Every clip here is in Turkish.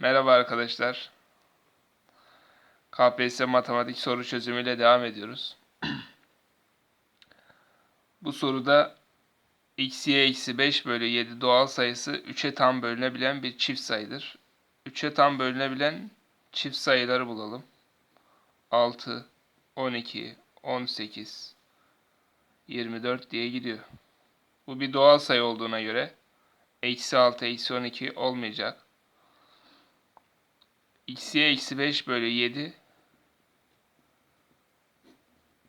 Merhaba arkadaşlar. KPSS matematik soru çözümüyle devam ediyoruz. Bu soruda x'ye eksi 5 bölü 7 doğal sayısı 3'e tam bölünebilen bir çift sayıdır. 3'e tam bölünebilen çift sayıları bulalım. 6, 12, 18, 24 diye gidiyor. Bu bir doğal sayı olduğuna göre eksi 6, eksi 12 olmayacak. X'ye eksi 5 bölü 7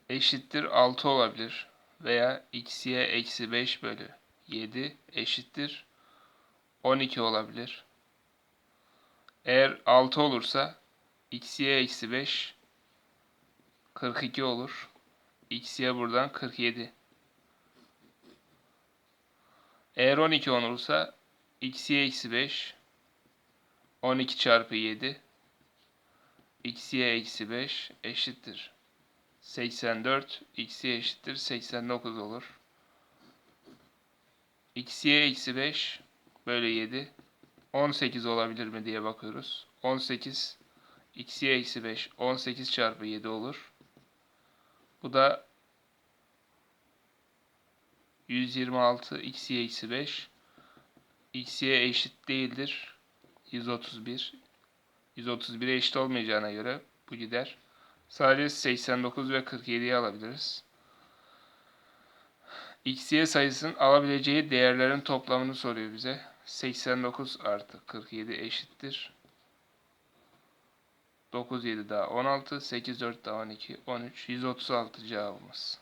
eşittir 6 olabilir. Veya x'ye eksi 5 bölü 7 eşittir 12 olabilir. Eğer 6 olursa x'ye eksi 5 42 olur. x'ye buradan 47. Eğer 12 olursa x'ye eksi 5 12 çarpı 7 x'ye eksi 5 eşittir. 84 x'ye eşittir 89 olur. x'ye eksi 5 bölü 7 18 olabilir mi diye bakıyoruz. 18 x'ye eksi 5 18 çarpı 7 olur. Bu da 126 x'ye eksi 5 x'ye eşit değildir. 131 131'e eşit olmayacağına göre bu gider. Sadece 89 ve 47'yi alabiliriz. xy sayısının alabileceği değerlerin toplamını soruyor bize. 89 artı 47 eşittir. 9 7 daha 16, 8 4 daha 12, 13, 136 cevabımız.